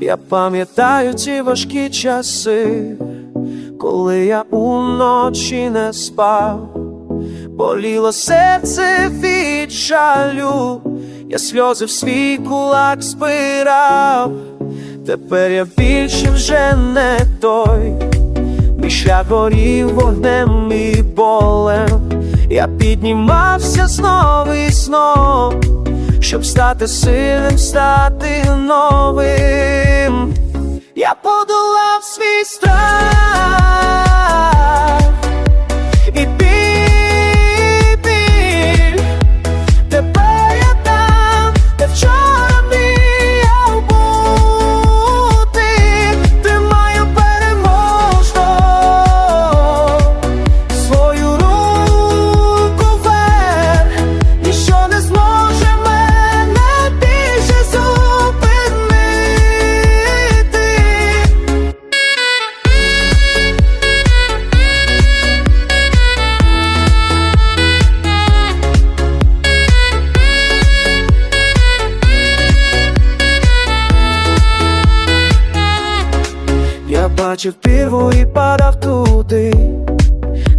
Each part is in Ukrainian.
Я пам'ятаю ті важкі часи, коли я уночі не спав, боліло серце від жалю, я сльози в свій кулак спирав, тепер я більше вже не той, мій шлях горів вогнем і болем, я піднімався знов і знов щоб стати сильним, стати новим. stop. Бачив пірву і падав туди,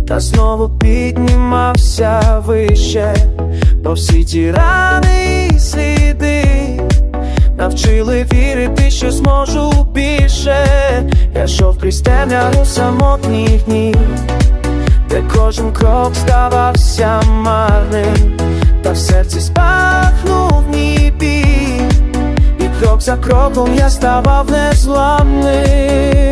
та знову піднімався вище, по всі ті рани і сліди, навчили вірити, що зможу більше. Я йшов крізь темряву самотніх днів, де кожен крок здавався марним, та в серці спахнув. І крок за кроком я ставав незламним.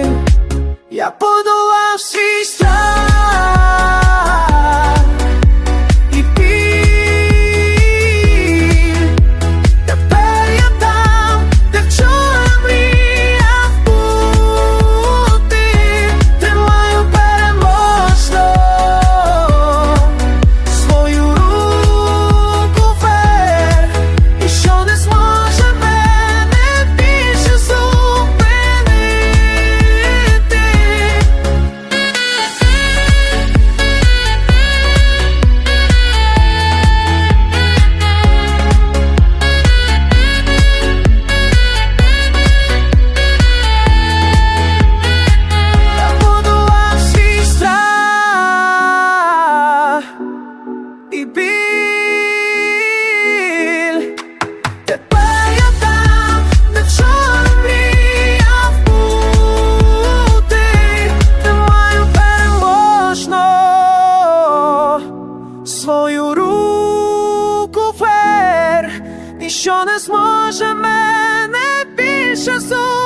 Ніщо не зможе мене більше зупинити.